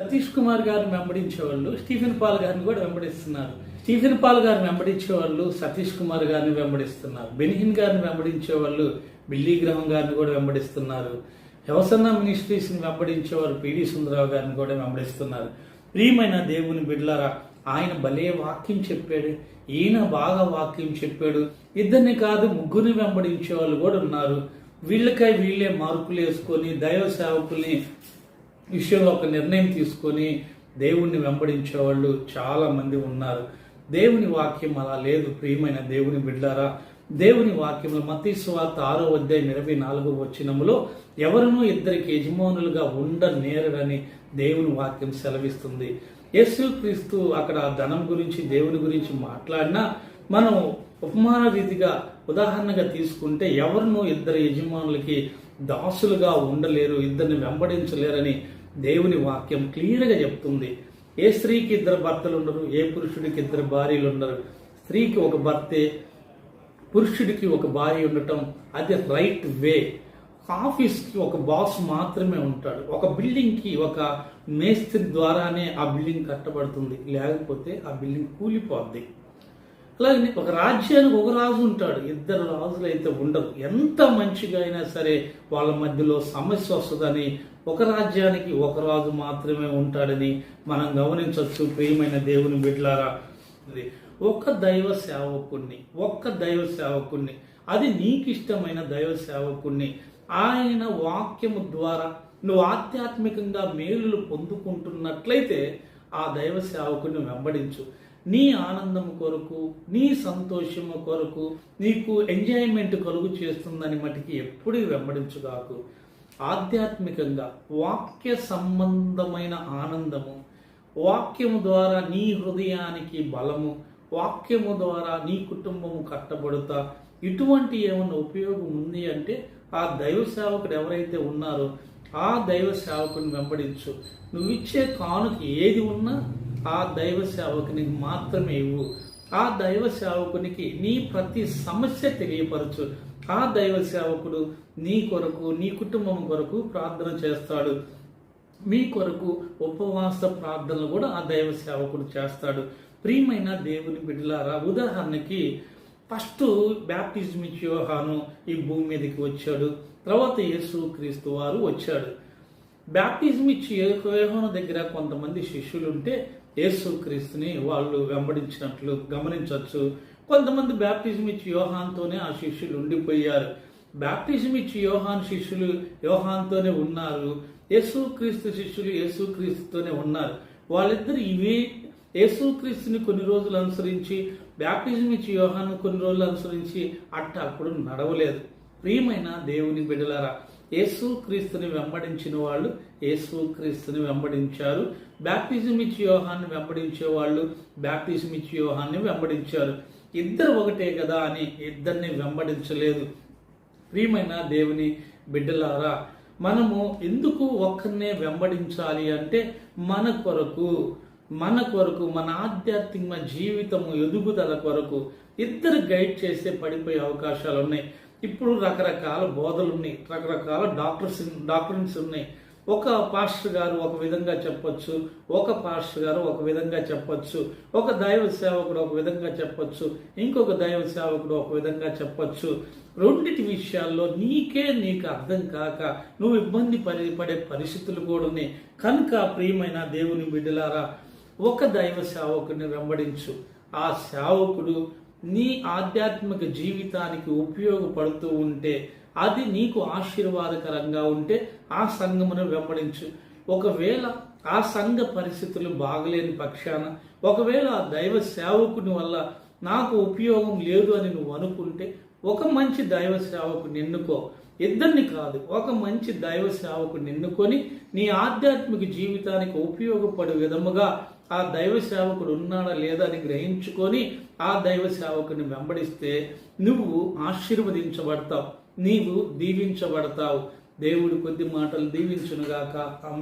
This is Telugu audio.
సతీష్ కుమార్ గారిని వెంబడించే వాళ్ళు స్టీఫెన్ పాల్ గారిని కూడా వెంబడిస్తున్నారు. స్టీఫెన్ పాల్ గారిని వెంబడించే వాళ్ళు సతీష్ కుమార్ గారిని వెంబడిస్తున్నారు. బెనిహిన్ గారిని వెంబడించే వాళ్ళు బిల్లీ గ్రహం గారిని కూడా వెంబడిస్తున్నారు. వ్యవసన్న మినిస్ట్రీస్ని వెంబడించేవారు వెంబడించే వారు పిడి సుందరరావు గారిని కూడా వెంబడిస్తున్నారు. ప్రియమైన దేవుని బిడ్లారా ఆయన భలే వాక్యం చెప్పాడు. ఈయన బాగా వాక్యం చెప్పాడు. ఇద్దరిని కాదు ముగ్గురిని వెంబడించే వాళ్ళు కూడా ఉన్నారు. వీళ్ళకై వీళ్ళే మార్కులు వేసుకొని దైవ సేవకుల్ని విషయంలో ఒక నిర్ణయం తీసుకొని దేవుణ్ణి వెంబడించే వాళ్ళు చాలామంది ఉన్నారు. దేవుని వాక్యం అలా లేదు ప్రియమైన దేవుని బిడ్డారా. దేవుని వాక్యంలో మతీశ్వార్త ఆరో అధ్యాయం ఇరవై నాలుగు వచ్చినములో ఎవరినూ ఇద్దరికి యజమానులుగా ఉండనేరడని దేవుని వాక్యం సెలవిస్తుంది. యేసు క్రీస్తు అక్కడ ధనం గురించి దేవుని గురించి మాట్లాడినా మనం ఉపమాన రీతిగా ఉదాహరణగా తీసుకుంటే ఎవరినూ ఇద్దరు యజమానులకి దాసులుగా ఉండలేరు ఇద్దరిని వెంబడించలేరని దేవుని వాక్యం క్లియర్గా చెప్తుంది. ఏ స్త్రీకి ఇద్దరు భర్తలు ఉండరు ఏ పురుషుడికి ఇద్దరు భార్యలు ఉండరు. స్త్రీకి ఒక భర్తే పురుషుడికి ఒక భార్య ఉండటం అది రైట్ వే. ఆఫీస్కి ఒక బాస్ మాత్రమే ఉంటాడు. ఒక బిల్డింగ్కి ఒక మేస్త్రి ద్వారానే ఆ బిల్డింగ్ కట్టబడుతుంది. లేకపోతే ఆ బిల్డింగ్ కూలిపోద్ది. అలాగే ఒక రాజ్యానికి ఒక రాజు ఉంటాడు. ఇద్దరు రాజులు అయితే ఉండవు. ఎంత మంచిగా అయినా సరే వాళ్ళ మధ్యలో సమస్య వస్తుందని ఒక రాజ్యానికి ఒక రాజు మాత్రమే ఉంటాడని మనం గమనించవచ్చు. ప్రియమైన దేవుని బిడ్లారా ఒక దైవ సేవకుణ్ణి ఒక్క దైవ సేవకుణ్ణి అది నీకు ఇష్టమైన దైవ సేవకుణ్ణి ఆయన వాక్యము ద్వారా నువ్వు ఆధ్యాత్మికంగా మేలులు పొందుకుంటున్నట్లయితే ఆ దైవ సేవకుని వెంబడించు. నీ ఆనందం కొరకు నీ సంతోషము కొరకు నీకు ఎంజాయ్మెంట్ కలుగు చేస్తుందని మటుకి ఎప్పుడు వెంబడించుగాకు. ఆధ్యాత్మికంగా వాక్య సంబంధమైన ఆనందము వాక్యము ద్వారా నీ హృదయానికి బలము వాక్యము ద్వారా నీ కుటుంబము కట్టబడుతా ఇటువంటి ఏమైనా ఉపయోగం ఉంది అంటే ఆ దైవ సేవకుడు ఎవరైతే ఉన్నారో ఆ దైవ సేవకుని వెంబడించు. నువ్వు ఇచ్చే కానుక ఏది ఉన్నా ఆ దైవ సేవకునికి మాత్రమే ఇవ్వు. ఆ దైవ సేవకునికి నీ ప్రతి సమస్య తెలియపరచు. ఆ దైవ సేవకుడు నీ కొరకు నీ కుటుంబం కొరకు ప్రార్థన చేస్తాడు. మీ కొరకు ఉపవాస ప్రార్థనలు కూడా ఆ దైవ సేవకుడు చేస్తాడు. ప్రియమైన దేవుని బిడ్డలారా ఉదాహరణకి ఫస్ట్ బ్యాప్టిజం ఇచ్చి యోహాను ఈ భూమి మీదకి వచ్చాడు. తర్వాత యేసు క్రీస్తు వారు వచ్చాడు బ్యాప్టిజం ఇచ్చి యోహాను దగ్గర కొంతమంది శిష్యులు ఉంటే యేసు క్రీస్తుని వాళ్ళు వెంబడించినట్లు గమనించవచ్చు కొంతమంది బ్యాప్టిజం ఇచ్చి యోహాన్తోనే ఆ శిష్యులు ఉండిపోయారు. బ్యాప్టిజం ఇచ్చి యోహాన్ శిష్యులు యోహాన్తోనే ఉన్నారు. యేసుక్రీస్తు శిష్యులు యేసుక్రీస్తుతోనే ఉన్నారు. వాళ్ళిద్దరు ఇవే యేసుక్రీస్తుని కొన్ని రోజులు అనుసరించి బ్యాప్టిజం ఇచ్చి యోహాను కొన్ని రోజులు అనుసరించి అట్ట అప్పుడు నడవలేదు. ప్రియమైన దేవుని బిడ్డలారా యేసుక్రీస్తుని వెంబడించిన వాళ్ళు యేసుక్రీస్తుని వెంబడించారు. బ్యాప్టిజం ఇచ్చి యోహాన్ని వెంబడించే వాళ్ళు బ్యాప్టిజం ఇచ్చి యోహాన్ని వెంబడించారు. ఇద్దరు ఒకటే కదా అని ఇద్దరిని వెంబడించలేదు. ప్రియమైన దేవుని బిడ్డలారా మనము ఎందుకు ఒక్కరినే వెంబడించాలి అంటే మన కొరకు మన కొరకు మన ఆధ్యాత్మిక జీవితము ఎదుగుదల కొరకు ఇద్దరు గైడ్ చేస్తే పడిపోయే అవకాశాలు ఉన్నాయి. ఇప్పుడు రకరకాల బోధలు ఉన్నాయి రకరకాల డాక్టర్స్ డాక్టర్స్ ఉన్నాయి. ఒక పాస్టర్ గారు ఒక విధంగా చెప్పొచ్చు ఒక పాస్టర్ గారు ఒక విధంగా చెప్పొచ్చు ఒక దైవ సేవకుడు ఒక విధంగా చెప్పొచ్చు ఇంకొక దైవ సేవకుడు ఒక విధంగా చెప్పొచ్చు. రెండింటి విషయాల్లో నీకే నీకు అర్థం కాక నువ్వు ఇబ్బంది పడి పడే పరిస్థితులు కూడా ఉన్నాయి. కనుక ప్రియమైన దేవుని బిడ్డలారా ఒక దైవ సేవకుని వెంబడించు. ఆ సేవకుడు నీ ఆధ్యాత్మిక జీవితానికి ఉపయోగపడుతూ ఉంటే అది నీకు ఆశీర్వాదకరంగా ఉంటే ఆ సంఘమును వెంబడించు. ఒకవేళ ఆ సంఘ పరిస్థితులు బాగలేని పక్షాన ఒకవేళ ఆ దైవ సేవకుని వల్ల నాకు ఉపయోగం లేదు అని నువ్వు అనుకుంటే ఒక మంచి దైవ సేవకుని ఎన్నుకో ఇద్దరిని కాదు ఒక మంచి దైవ సేవకుని ఎన్నుకొని నీ ఆధ్యాత్మిక జీవితానికి ఉపయోగపడే విధముగా ఆ దైవ సేవకుడు ఉన్నాడా లేదా అని గ్రహించుకొని ఆ దైవ సేవకుని వెంబడిస్తే నువ్వు ఆశీర్వదించబడతావు నీవు దీవించబడతావు. దేవుడు కొద్ది మాటలు దీవించునుగాక.